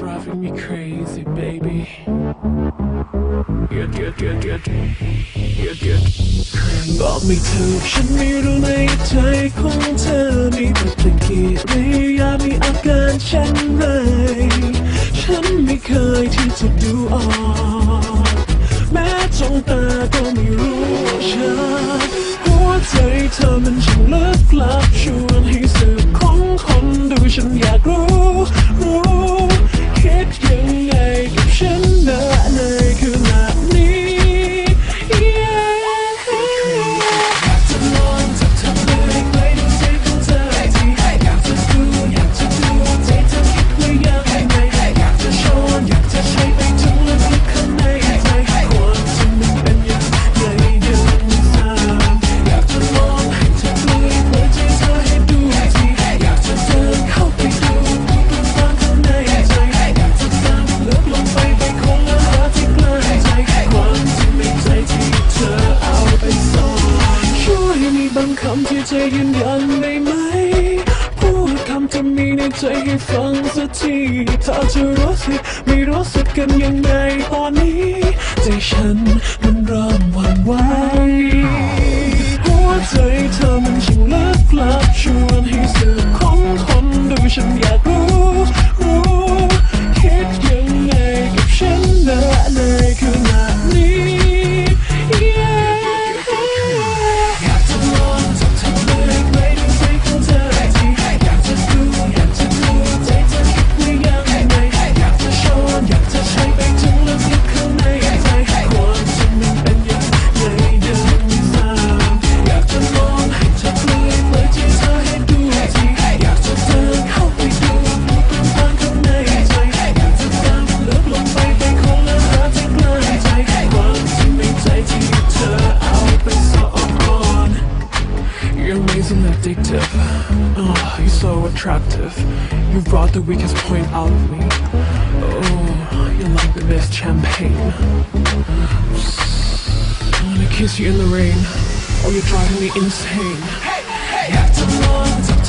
driving me crazy, baby. Get, get, get, get, get, get. บอกไม่ถูกฉันไม่รู้ในใจของเธอมีแต่ตะกิริยามีอาการฉันเลย ฉันไม่เคยที่จะดูออกแม้จ้องตาก็ไม่รู้ฉันหัวใจเธอมันช่างลึกลับชวนให้สืบค้นางคำที่ใจยืนยันได้ไหม พูดคำที่มีในใจให้ฟังสักทีถ้าจะรู้สึกไม่รู้สึกกันยังไงตอนนี้ ใจฉันมันเริ่มหวั่นไหวหัวใจเธอมันช่งเลิกลับชวนให้สื่อของทนดูฉันอยาก addictive. Oh, you're so attractive. You brought the weakest point out of me. Oh, you're like the best champagne. I wanna kiss you in the rain. Oh, you're driving me insane. Hey, hey,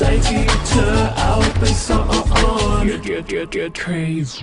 ใจที่เธอเอาไปซ่อน get get get get crazy